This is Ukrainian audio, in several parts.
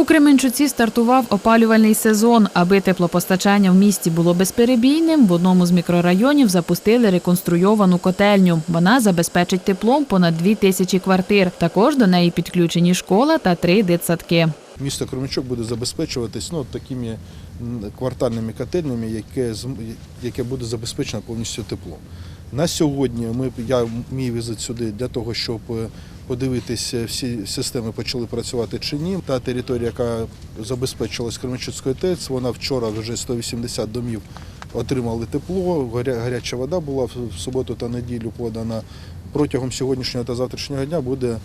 У Кременчуці стартував опалювальний сезон. Аби теплопостачання в місті було безперебійним, в одному з мікрорайонів запустили реконструйовану котельню. Вона забезпечить теплом понад дві тисячі квартир. Також до неї підключені школа та три дитсадки. Місто Кременчук буде забезпечуватись ну, такими квартальними котельнями, яке, яке буде забезпечено повністю теплом. На сьогодні ми, я мій візит сюди для того, щоб е, подивитися, всі системи почали працювати чи ні. Та територія, яка забезпечилась Кременчуцькою ТЕЦ, вона вчора вже 180 домів отримали тепло, гаряча вода була в суботу та неділю подана. Протягом сьогоднішнього та завтрашнього дня буде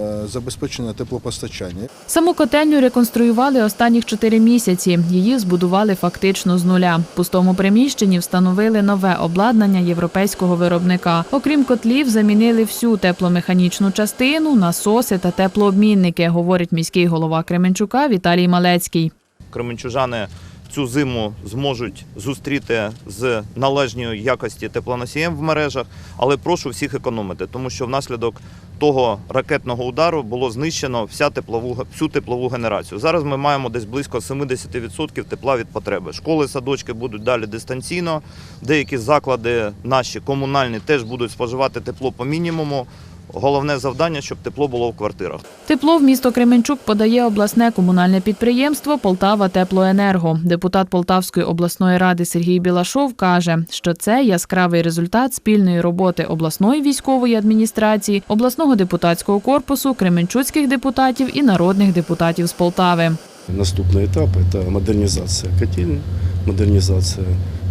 е, забезпечено теплопостачання. Саму котельню реконструювали останніх чотири місяці. Її збудували фактично з нуля. В пустому приміщенні встановили нове обладнання європейського виробника. Окрім котлів, замінили всю тепломеханічну частину, насоси та теплообмінники, говорить міський голова Кременчука Віталій Малецький. кременчужани цю зиму зможуть зустріти з належною якості теплоносієм в мережах, але прошу всіх економити, тому що внаслідок того ракетного удару було знищено вся теплову всю теплову генерацію. Зараз ми маємо десь близько 70% тепла від потреби. Школи, садочки будуть далі дистанційно. Деякі заклади наші комунальні теж будуть споживати тепло по мінімуму. Головне завдання, щоб тепло було в квартирах. Тепло в місто Кременчук подає обласне комунальне підприємство Полтава Теплоенерго. Депутат Полтавської обласної ради Сергій Білашов каже, що це яскравий результат спільної роботи обласної військової адміністрації, обласного депутатського корпусу, кременчуцьких депутатів і народних депутатів з Полтави. Наступный этап – это модернизация котелен, модернизация,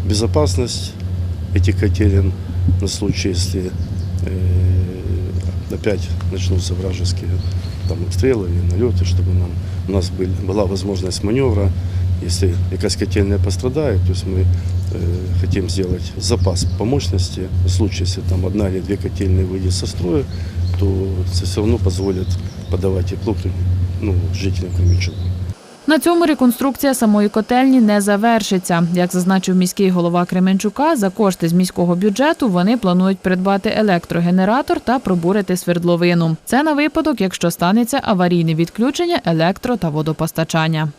безопасность этих котелен на случай, если э, опять начнутся вражеские там, обстрелы и налеты, чтобы нам, у нас были, была возможность маневра. Если якась котельная пострадает, то есть мы э, хотим сделать запас по мощности. В случае, если там одна или две котельные выйдет со строя, то это все равно позволит подавать тепло ну, жителям Кременчуга. На цьому реконструкція самої котельні не завершиться. Як зазначив міський голова Кременчука, за кошти з міського бюджету вони планують придбати електрогенератор та пробурити свердловину. Це на випадок, якщо станеться аварійне відключення електро та водопостачання.